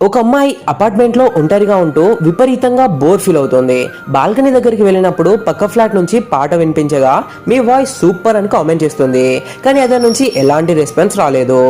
ఒక అమ్మాయి అపార్ట్మెంట్లో ఒంటరిగా ఉంటూ విపరీతంగా బోర్ ఫీల్ అవుతుంది. బాల్కనీ దగ్గరికి వెళ్ళినప్పుడు పక్క ఫ్లాట్ నుంచి పాట వినిపించగా మీ వాయిస్ సూపర్ అని కామెంట్ చేస్తుంది. కానీ అదే నుంచి ఎలాంటి రెస్పాన్స్ రాలేదు.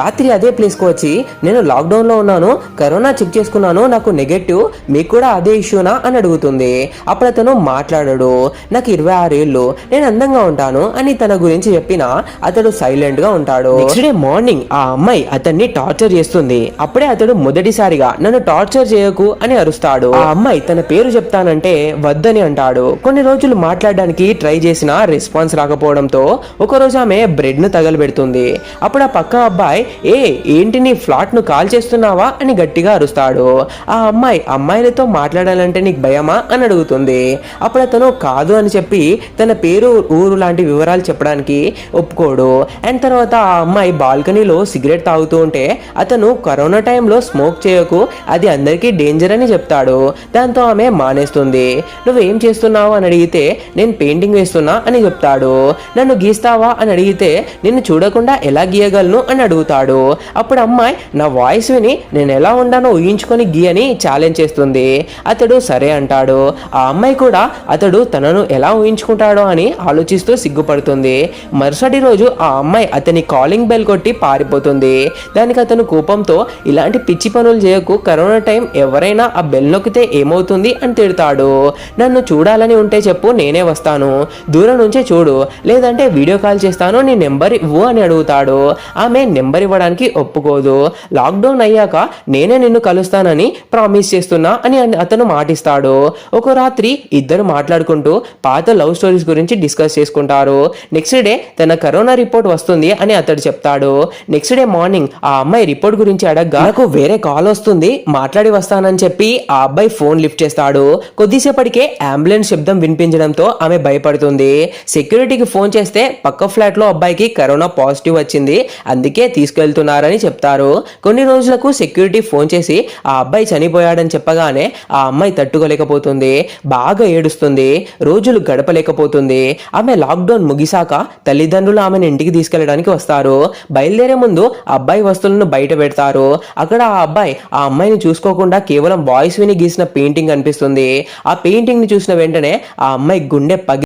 రాత్రి అదే ప్లేస్కు వచ్చి నేను లాక్డౌన్లో ఉన్నాను కరోనా చెక్ చేసుకున్నాను నాకు నెగటివ్ మీకు కూడా అదే ఇష్యూనా అని అడుగుతుంది. అప్పుడు అతను మాట్లాడాడు నాకు ఇరవై ఆరేళ్ళు నేను అందంగా ఉంటాను అని తన గురించి చెప్పినా అతడు సైలెంట్గా ఉంటాడు. నెక్స్ట్ డే మార్నింగ్ ఆ అమ్మాయి అతన్ని టార్చర్ చేస్తుంది. అప్పుడే అతడు మొదటి మొదటిసారిగా నన్ను టార్చర్ చేయకు అని అరుస్తాడు. ఆ అమ్మాయి తన పేరు చెప్తానంటే వద్దని అంటాడు. కొన్ని రోజులు మాట్లాడడానికి ట్రై చేసినా రెస్పాన్స్ రాకపోవడంతో ఒక రోజు ఆమె బ్రెడ్ను తగలబెడుతుంది. అప్పుడు ఆ పక్క అబ్బాయి ఏ ఏంటి నీ ఫ్లాట్ను కాల్ చేస్తున్నావా? అని గట్టిగా అరుస్తాడు. ఆ అమ్మాయి అమ్మాయిలతో మాట్లాడాలంటే నీకు భయమా? అని అడుగుతుంది. అప్పుడు అతను కాదు అని చెప్పి తన పేరు ఊరు లాంటి వివరాలు చెప్పడానికి ఒప్పుకోడు. అండ్ తర్వాత ఆ అమ్మాయి బాల్కనీలో సిగరెట్ తాగుతూ ఉంటే అతను కరోనా టైంలో స్మోక్ చేయకు అది అందరికీ డేంజర్ అని చెప్తాడు. దాంతో ఆమె మానేస్తుంది. నువ్వేం చేస్తున్నావు? అని అడిగితే నేను పెయింటింగ్ వేస్తున్నా అని చెప్తాడు. నన్ను గీస్తావా? అని అడిగితే నిన్ను చూడకుండా ఎలా గీయగలను? అని అడుగుతాడు. అప్పుడు అమ్మాయి నా వాయిస్ విని నేను ఎలా ఉండానో ఊహించుకొని గీయని ఛాలెంజ్ చేస్తుంది. అతడు సరే అంటాడు. ఆ అమ్మాయి కూడా అతడు తనను ఎలా ఊహించుకుంటాడో అని ఆలోచిస్తూ సిగ్గుపడుతుంది. మరుసటి రోజు ఆ అమ్మాయి అతని కాలింగ్ బెల్ కొట్టి పారిపోతుంది. దానికి అతను కోపంతో ఇలాంటి పిచ్చి పనులు చేయకు. కరోనా టైం ఎవరైనా ఆ బెల్ నొక్కితే ఏమవుతుంది అని తిడతాడు. నన్ను చూడాలని ఉంటే చెప్పు నేనే వస్తాను. దూరం నుంచే చూడు. లేదంటే వీడియో కాల్ చేస్తాను నీ నెంబర్ ఇవ్వు అని అడుగుతాడు. ఆమె నెంబర్ ఇవ్వడానికి ఒప్పుకోదు. లాక్డౌన్ అయ్యాక నేనే నిన్ను కలుస్తానని ప్రామిస్ చేస్తున్నా అని అతను మాటిస్తాడు. ఒక రాత్రి ఇద్దరు మాట్లాడుకుంటూ పాత లవ్ స్టోరీస్ గురించి డిస్కస్ చేసుకుంటారు. నెక్స్ట్ డే తన కరోనా రిపోర్ట్ వస్తుంది అని అతడు చెప్తాడు. నెక్స్ట్ డే మార్నింగ్ ఆ అమ్మాయి రిపోర్ట్ గురించి అడగ్గా నాకు వేరే కాల్ వస్తుంది మాట్లాడి వస్తానని చెప్పి ఆ అబ్బాయి ఫోన్ లిఫ్ట్ చేస్తాడు. కొద్దిసేపటికే అంబులెన్స్ శబ్దం వినిపించడంతో ఆమె భయపడుతుంది. సెక్యూరిటీకి ఫోన్ చేస్తే పక్క ఫ్లాట్లో అబ్బాయికి కరోనా పాజిటివ్ వచ్చింది. అందుకే తీసుకెళ్తున్నారని చెప్తారు. కొన్ని రోజులకు సెక్యూరిటీ ఫోన్ చేసి ఆ అబ్బాయి చనిపోయాడని చెప్పగానే ఆ అమ్మాయి తట్టుకోలేకపోతుంది. బాగా ఏడుస్తుంది. రోజులు గడపలేకపోతుంది. ఆమె లాక్డౌన్ ముగిసాక తల్లిదండ్రులు ఆమెను ఇంటికి తీసుకెళ్ళడానికి వస్తారు. బయలుదేరే ముందు అబ్బాయి వస్తువులను బయట పెడతారు. అక్కడ ఆ అబ్బాయి ఆ అమ్మాయిని చూసుకోకుండా కేవలం బాయ్స్ విని గీసిన పెయింటింగ్ కనిపిస్తుంది ఆ పెయింటింగ్ని చూసిన వెంటనే ఆ అమ్మాయి గుండె పగి